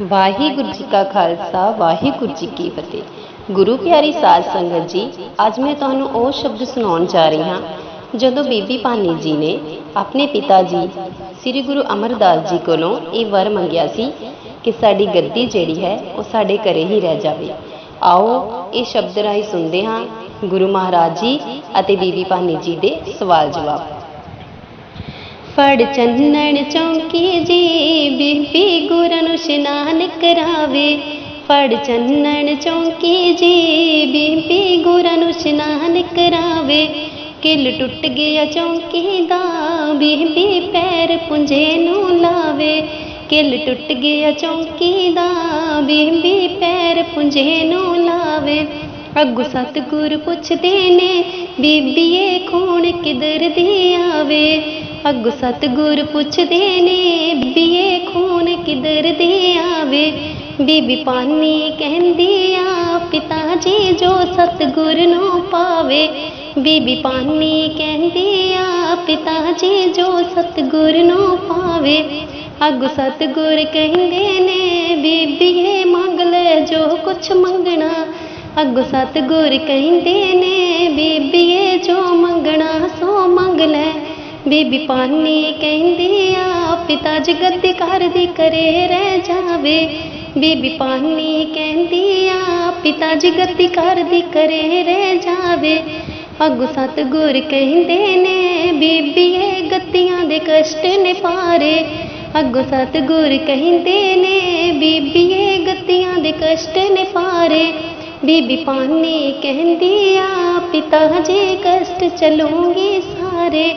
ਵਾਹਿਗੁਰੂ ਜੀ ਕਾ ਖਾਲਸਾ, ਵਾਹਿਗੁਰੂ ਜੀ ਕੀ ਫਤਿਹ। ਗੁਰੂ ਪਿਆਰੀ ਸਾਧ ਸੰਗਤ ਜੀ, ਅੱਜ ਮੈਂ ਤੁਹਾਨੂੰ ਉਹ ਸ਼ਬਦ ਸੁਣਾਉਣ ਜਾ ਰਹੀ ਹਾਂ, ਜਦੋਂ ਬੀਬੀ ਭਾਨੀ ਜੀ ਨੇ ਆਪਣੇ ਪਿਤਾ ਜੀ, ਸ੍ਰੀ ਗੁਰੂ ਅਮਰਦਾਸ ਜੀ ਕੋਲੋਂ ਇਹ ਵਰ ਮੰਗਿਆ ਸੀ ਕਿ ਸਾਡੀ ਗੱਦੀ ਜਿਹੜੀ ਹੈ, ਉਹ ਸਾਡੇ ਘਰੇ ਹੀ ਰਹਿ ਜਾਵੇ। ਆਓ ਇਹ ਸ਼ਬਦ ਰਾਹੀਂ ਸੁਣਦੇ ਹਾਂ, ਗੁਰੂ ਮਹਾਰਾਜ ਜੀ ਅਤੇ ਬੀਬੀ ਭਾਨੀ ਜੀ ਦੇ ਸਵਾਲ ਜਵਾਬ ਫੜ ਚੰਨਣ ਚੌਂਕੀ ਜੀ ਬੀਬੀ ਗੁਰਾਂ ਨੂੰ ਇਸ਼ਨਾਨ ਕਰਾਵੇ ਫੜ ਚੰਨਣ ਚੌਂਕੀ ਜੀ। ਬੀਬੀ ਗੁਰਾਂ ਨੂੰ ਇਸ਼ਨਾਨ ਕਰਾਵੇ ਕਿਲ ਟੁੱਟ ਗਿਆ ਚੌਂਕੀ ਦਾ। ਬੀਬੀ ਪੈਰ ਪੁੰਜੇ ਨੂੰ ਲਾਵੇ, ਕਿਲ ਟੁੱਟ ਗਿਆ ਚੌਂਕੀ ਦਾ। ਬੀਬੀ ਪੈਰ ਪੁੰਜੇ ਨੂੰ ਲਾਵੇ, ਅੱਗੂ ਸਤਿਗੁਰ ਪੁੱਛਦੇ ਨੇ, ਬੀਬੀਏ ਖੂਨ ਕਿਧਰ ਦੀ ਆਵੇ? ਅੱਗ ਸਤਿਗੁਰ ਪੁੱਛਦੇ ਨੇ ਬੀਬੀਏ ਖੂਨ ਕਿਧਰ ਦੀ ਆਵੇ? ਬੀਬੀ ਪਾਨੀ ਕਹਿੰਦੀ ਆ, ਪਿਤਾ ਜੀ ਜੋ ਸਤਿਗੁਰ ਨੂੰ ਪਾਵੇ। ਬੀਬੀ ਪਾਨੀ ਕਹਿੰਦੀ ਆ, ਪਿਤਾ ਜੀ ਜੋ ਸਤਿਗੁਰ ਨੂੰ ਪਾਵੇ। ਅੱਗ ਸਤਿਗੁਰ ਕਹਿੰਦੇ ਨੇ, ਬੀਬੀਏ ਮੰਗ ਲੈ ਜੋ ਕੁਛ ਮੰਗਣਾ। ਅੱਗ ਸਤਿਗੁਰ ਕਹਿੰਦੇ ਨੇ, ਬੀਬੀਏ ਜੋ ਮੰਗਣਾ ਸੋ ਮੰਗ ਲੈ। ਬੀਬੀ ਪਾਨੀ ਕਹਿੰਦੀ ਆ, ਪਿਤਾ ਜਗਤ ਘਰ ਦੀ ਕਰੇ ਰਹਿ ਜਾਵੇ। ਬੀਬੀ ਪਾਨੀ ਕਹਿੰਦੀ ਆ, ਪਿਤਾ ਜਗਤ ਘਰ ਦੀ ਕਰੇ ਰਹਿ ਜਾਵੇ। ਅੱਗੂ ਸਤਿਗੁਰ ਕਹਿੰਦੇ ਨੇ ਬੀਬੀਏ ਗੱਤੀਆਂ ਦੇ ਕਸ਼ਟ ਨੇ ਪਾਰੇ ਅੱਗੂ ਸਤਿਗੁਰ ਕਹਿੰਦੇ ਨੇ ਬੀਬੀਏ ਗੱਤੀਆਂ ਦੇ ਕਸ਼ਟ ਨੇ ਪਾਰੇ ਬੀਬੀ ਪਾਨੀ ਕਹਿੰਦੀ ਆ, ਪਿਤਾ ਜੀ ਕਸ਼ਟ ਚਲੂੰਗੀ ਸਾਰੇ।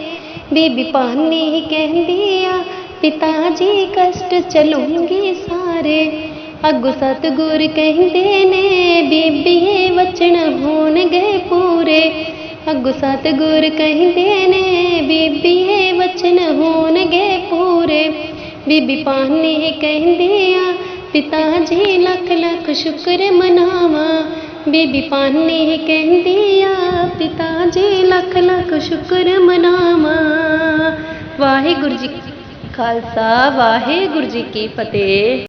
ਬੀਬੀ ਪਾਨੀ ਕਹਿੰਦੀ ਆ ਪਿਤਾ ਜੀ ਕਸ਼ਟ ਚਲੂੰਗੀ ਸਾਰੇ। ਅੱਗੂ ਸਤਿਗੁਰ ਕਹਿੰਦੇ ਨੇ, ਬੀਬੀਏ ਵਚਨ ਹੋਣਗੇ ਪੂਰੇ। ਅੱਗੂ ਸਤਿਗੁਰ ਕਹਿੰਦੇ ਨੇ, ਬੀਬੀਏ ਵਚਨ ਹੋਣਗੇ ਪੂਰੇ। ਬੀਬੀ ਪਾਨੀ ਕਹਿੰਦੀ ਆ ਪਿਤਾ ਜੀ ਲੱਖ ਲੱਖ ਸ਼ੁਕਰ ਮਨਾਵਾਂ। ਬੀਬੀ ਪਾਨੀ ਕਹਿੰਦੀ ਪਿਤਾ ਜੀ ਲੱਖ ਲੱਖ ਸ਼ੁਕਰ ਮਨਾਵਾਂ। ਵਾਹਿਗੁਰੂ ਜੀ ਖਾਲਸਾ ਵਾਹਿਗੁਰੂ ਜੀ ਕੀ ਫਤਿਹ।